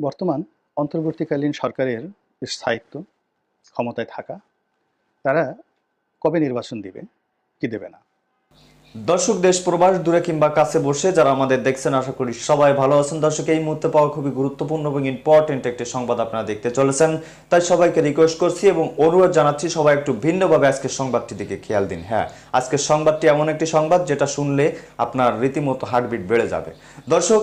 বর্তমান অন্তর্বর্তীকালীন সরকারের স্থায়িত্ব ক্ষমতায় থাকা তারা কবে নির্বাচন দিবে, কি দেবে না? দর্শক, দেশ, প্রবাস দূরে কিংবা কাছে বসে যারা আমাদের দেখছেন, আশা করি সবাই ভালো আছেন। দর্শক, এই মুহূর্তে পাওয়া খুবই গুরুত্বপূর্ণ এবং ইম্পর্টেন্ট একটি সংবাদ আপনারা দেখতে চলেছেন। তাই সবাইকে রিকোয়েস্ট করছি এবং অনুরোধ জানাচ্ছি, সবাই একটু ভিন্নভাবে আজকের সংবাদটি দিকে খেয়াল দিন। হ্যাঁ আজকের সংবাদটি এমন একটি সংবাদ, যেটা শুনলে আপনার রীতিমতো হার্টবিট বেড়ে যাবে। দর্শক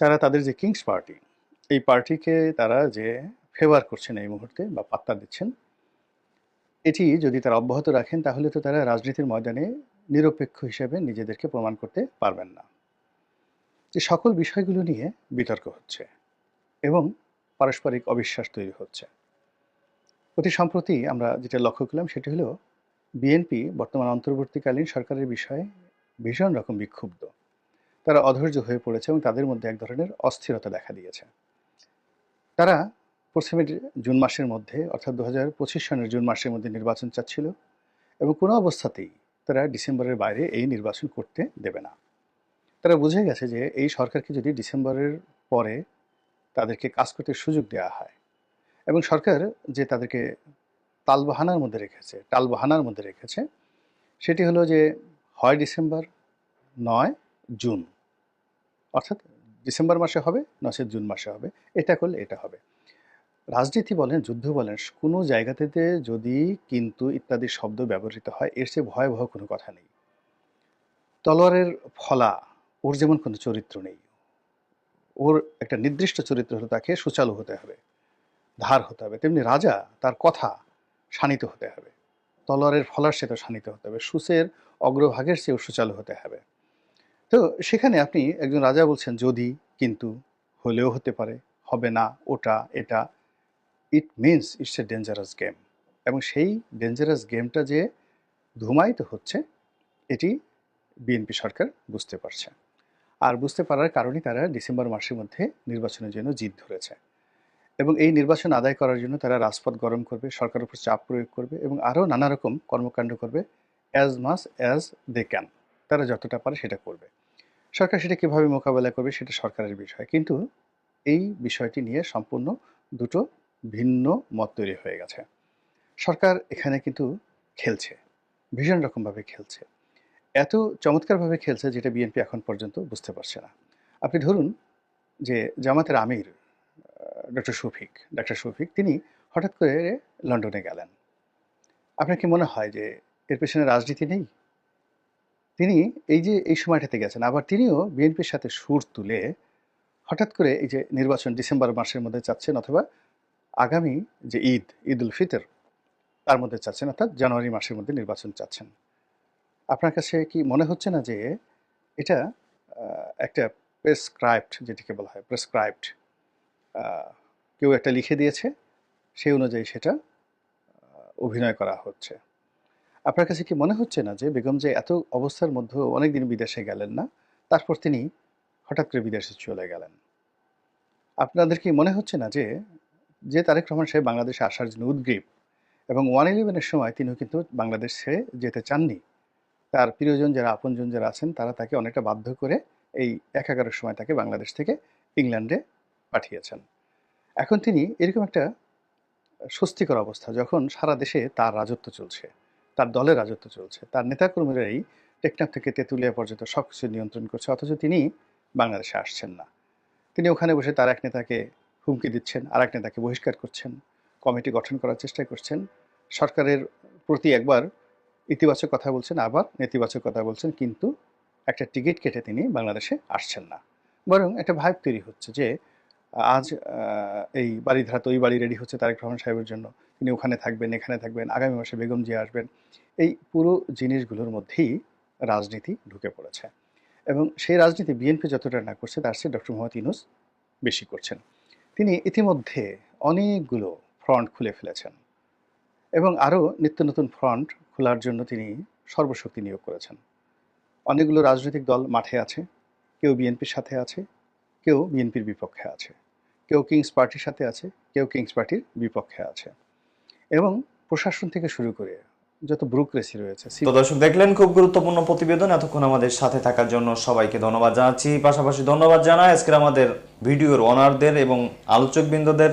তারা তাদের যে কিংস পার্টি, এই পার্টিকে তারা যে ফেভার করছেন এই মুহূর্তে বা পাত্তা দিচ্ছেন, এটি যদি তারা অব্যাহত রাখেন, তাহলে তো তারা রাজনীতির ময়দানে নিরপেক্ষ হিসেবে নিজেদেরকে প্রমাণ করতে পারবেন না। যে সকল বিষয়গুলো নিয়ে বিতর্ক হচ্ছে এবং পারস্পরিক অবিশ্বাস তৈরি হচ্ছে। অতি সম্প্রতি আমরা যেটা লক্ষ্য করলাম, সেটি হলো বিএনপি বর্তমান অন্তর্বর্তীকালীন সরকারের বিষয়ে ভীষণ রকম বিক্ষুব্ধ। তারা অধৈর্য হয়ে পড়েছে এবং তাদের মধ্যে এক ধরনের অস্থিরতা দেখা দিয়েছে। তারা প্রথমে জুন মাসের মধ্যে, অর্থাৎ দু হাজার পঁচিশ সনের জুন মাসের মধ্যে নির্বাচন চাচ্ছিল এবং কোনো অবস্থাতেই তারা ডিসেম্বরের বাইরে এই নির্বাচন করতে দেবে না। তারা বুঝে গেছে যে এই সরকারকে যদি ডিসেম্বরের পরে তাদেরকে কাজ করতে সুযোগ দেওয়া হয় এবং সরকার যে তাদেরকে তালবাহানার মধ্যে রেখেছে, টালবাহানার মধ্যে রেখেছে, সেটি হলো যে হয় ডিসেম্বর, নয় জুন। অর্থাৎ ডিসেম্বর মাসে হবে, নচেত জুন মাসে হবে, এটা করলে এটা হবে। রাজনীতি বলেন, যুদ্ধ বলেন, কোনো জায়গাতে যদি কিন্তু ইত্যাদি শব্দ ব্যবহৃত হয়, এর চেয়ে ভয়াবহ কোনো কথা নেই। তলোয়ারের ফলা, ওর যেমন কোনো চরিত্র নেই। ওর একটা নির্দিষ্ট চরিত্র হলে তাকে সুচালু হতে হবে, ধার হতে হবে। তেমনি রাজা, তার কথা শানিত হতে হবে। তলোয়ারের ফলার সে তো শানিত হতে হবে। সুসের অগ্রভাগের চেয়েও সুচালু হতে হবে। তো সেখানে আপনি একজন রাজা বলছেন, যদি, কিন্তু হলেও হতে পারে, হবে না, ওটা, এটা। It means it's a dangerous game এবং সেই ডেঞ্জারাস গেমটা যে ধুমায়িত হচ্ছে, এটি বিএনপি সরকার বুঝতে পারছে। আর বুঝতে পারার কারণেই তারা ডিসেম্বর মাসের মধ্যে নির্বাচনের জন্য জিদ ধরেছে। এবং এই নির্বাচন আদায় করার জন্য তারা রাজপথ গরম করবে, সরকারের উপর চাপ প্রয়োগ করবে এবং আরও নানা রকম কর্মকাণ্ড করবে as much as they can তারা যতটা পারে সেটা করবে। সরকার সেটা কীভাবে মোকাবেলা করবে সেটা সরকারের বিষয়। কিন্তু এই বিষয়টি নিয়ে সম্পূর্ণ দুটো ভিন্ন মত তৈরি হয়ে গেছে। সরকার এখানে কিন্তু খেলছে, ভীষণ রকমভাবে খেলছে। এত চমৎকারভাবে খেলছে যেটা বিএনপি এখন পর্যন্ত বুঝতে পারছে না। আপনি ধরুন যে জামাতের আমির ডক্টর শফিক ডক্টর শফিক, তিনি হঠাৎ করে লন্ডনে গেলেন। আপনার কি মনে হয় যে এর পেছনে রাজনীতি নেই? তিনি এই যে, এই সময়টাতে গেছেন, আবার তিনিও বিএনপির সাথে সুর তুলে হঠাৎ করে এই যে, নির্বাচন ডিসেম্বর মাসের মধ্যে চাচ্ছেন অথবা আগামী যে ঈদ ঈদ উল ফিতর, তার মধ্যে চাচ্ছেন, অর্থাৎ জানুয়ারি মাসের মধ্যে নির্বাচন চাচ্ছেন। আপনার কাছে কি মনে হচ্ছে না যে, এটা একটা প্রেসক্রাইবড যেটিকে বলা হয় প্রেসক্রাইবড কেউ একটা লিখে দিয়েছে, সেই অনুযায়ী সেটা অভিনয় করা হচ্ছে? আপনার কাছে কি মনে হচ্ছে না যে বেগম যে এত অবস্থার মধ্যেও অনেকদিন বিদেশে গেলেন না, তারপর তিনি হঠাৎ করে বিদেশে চলে গেলেন? আপনাদের কি মনে হচ্ছে না যে যে তারেক রহমান সাহেব বাংলাদেশে আসার জন্য উদ্গ্রীব এবং ওয়ান ইলেভেনের সময় তিনিও কিন্তু বাংলাদেশে যেতে চাননি, তার প্রিয়জন যারা, আপনজন যারা আছেন, তারা তাকে অনেকটা বাধ্য করে এই এক এগারোর সময় তাকে বাংলাদেশ থেকে ইংল্যান্ডে পাঠিয়েছেন। এখন তিনি এরকম একটা স্বস্তিকর অবস্থা, যখন সারা দেশে তার রাজত্ব চলছে। তার দলের রাজত্ব চলছে। তার নেতাকর্মীরাই টেকনাফ থেকে তেঁতুলিয়া পর্যন্ত সব কিছু নিয়ন্ত্রণ করছে, অথচ তিনি বাংলাদেশে আসছেন না। তিনি ওখানে বসে তার এক নেতাকে হুমকি দিচ্ছেন, আর এক নেতাকে বহিষ্কার করছেন, কমিটি গঠন করার চেষ্টা করছেন। সরকারের প্রতি একবার ইতিবাচক কথা বলছেন, আবার নেতিবাচক কথা বলছেন, কিন্তু একটা টিকিট কেটে তিনি বাংলাদেশে আসছেন না। বরং একটা ভাইব তৈরি হচ্ছে যে আজ এই বাড়ি ধারা তো বাড়ি রেডি হচ্ছে তারেক রহমান সাহেবের জন্য। তিনি ওখানে থাকবেন, এখানে থাকবেন, আগামী মাসে বেগম জিয়া আসবেন। এই পুরো জিনিসগুলোর মধ্যেই রাজনীতি ঢুকে পড়েছে। এবং সেই রাজনীতি বিএনপি যতটা না করছে, তার চেয়ে ডক্টর মোহাম্মদ ইউনুস বেশি করছেন। তিনি ইতিমধ্যে অনেকগুলো ফ্রন্ট খুলে ফেলেছেন। এবং আরও নিত্য নতুন ফ্রন্ট খোলার জন্য তিনি সর্বশক্তি নিয়োগ করেছেন। অনেকগুলো রাজনৈতিক দল মাঠে আছে, কেউ বিএনপির সাথে আছে কেউ বিএনপির বিপক্ষে আছে, কেউ কিংস পার্টির সাথে আছে, কেউ কিংস পার্টির বিপক্ষে আছে। এবং প্রশাসন থেকে শুরু করে যত ব্রুকরেসি রয়েছে তো দর্শক, দেখলেন খুব গুরুত্বপূর্ণ প্রতিবেদন। এতক্ষণ আমাদের সাথে থাকার জন্য সবাইকে ধন্যবাদ জানাচ্ছি। পাশাপাশি ধন্যবাদ জানাই আজকের আমাদের ভিডিওর অনারদের এবং আলোচকবৃন্দদের।